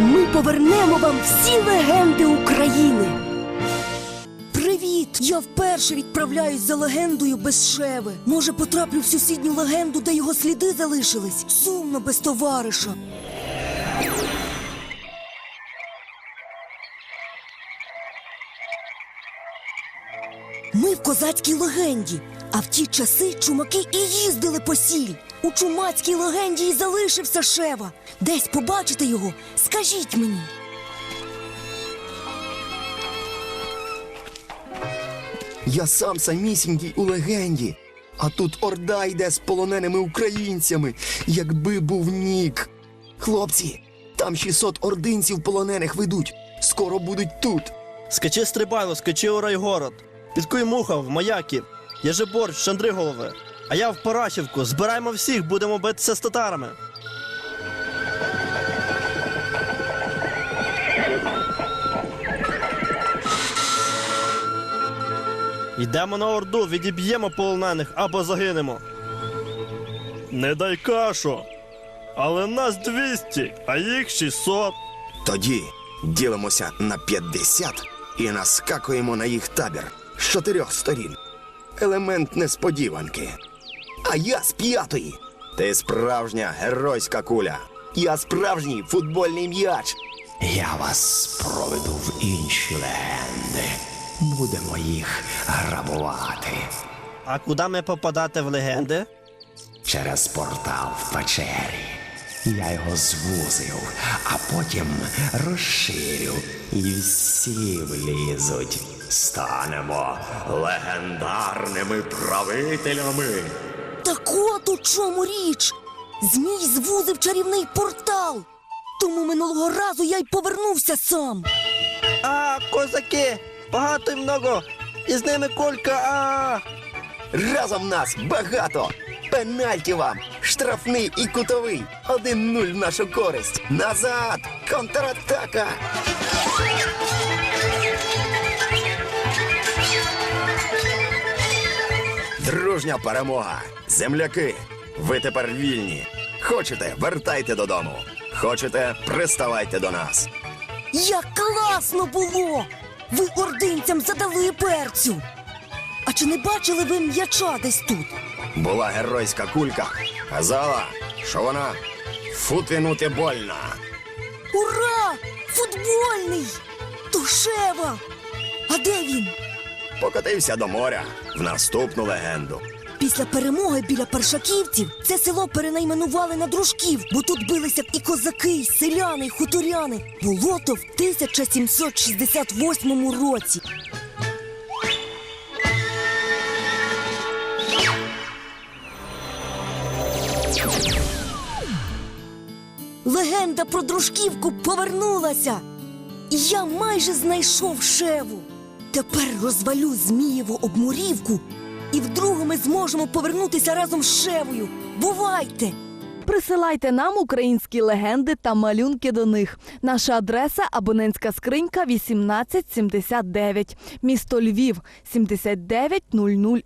Ми повернемо вам всі легенди України. Привіт! Я вперше відправляюсь за легендою без шеви. Може, потраплю в сусідню легенду, де його сліди залишились. Сумно без товариша. Ми в козацькій легенді, а в ті часи чумаки і їздили по сіль. У чумацькій легенді і залишився Шева. Десь побачите його, скажіть мені. Я сам самісінький у легенді. А тут орда йде з полоненими українцями, якби був нік. Хлопці, там 600 ординців полонених ведуть. Скоро будуть тут. Скачи стрибайло, скачи у райгород. Підкуй муха в маяки. Я же борщ, шандриголове. А я в Парашівку. Збираємо всіх, будемо битися з татарами. Йдемо на орду, відіб'ємо полонених або загинемо. Не дай кашу. Але нас 200, а їх 600. Тоді ділимося на 50 і наскакуємо на їх табір з чотирьох сторін. Елемент несподіванки. А я з п'ятої. Ти справжня геройська куля. Я справжній футбольний м'яч. Я вас проведу в інші легенди. Будемо їх грабувати А куди ми попадати в легенди? через портал в печері. Я його звузив, а потім розширю, і всі влізуть. Станемо легендарними правителями. Так от у чому річ. Змій звузив чарівний портал. Тому минулого разу я й повернувся сам. А, козаки! Багато й много! І з ними колька, а! Разом нас багато. Пенальті вам, штрафний і кутовий. 1-0 в нашу користь. Назад! Контратака! Дружня перемога. Земляки, ви тепер вільні. Хочете, вертайте додому. Хочете, приставайте до нас. Як класно було! Ви ординцям задали перцю. А чи не бачили ви м'яча десь тут? Була геройська кулька. Казала, що вона футвінути больно. Ура! Футбольний! Тушева! А де він? Покотився до моря в наступну легенду. Після перемоги біля першаківців це село перенайменували на дружків, бо тут билися і козаки, і селяни, і хуторяни. Було то в 1768 році. Легенда про дружківку повернулася. І я майже знайшов шеву. Тепер розвалю Змієву обмурівку, і вдруге ми зможемо повернутися разом з шевою. Бувайте! Присилайте нам українські легенди та малюнки до них. Наша адреса абонентська скринька 1879, місто Львів 7900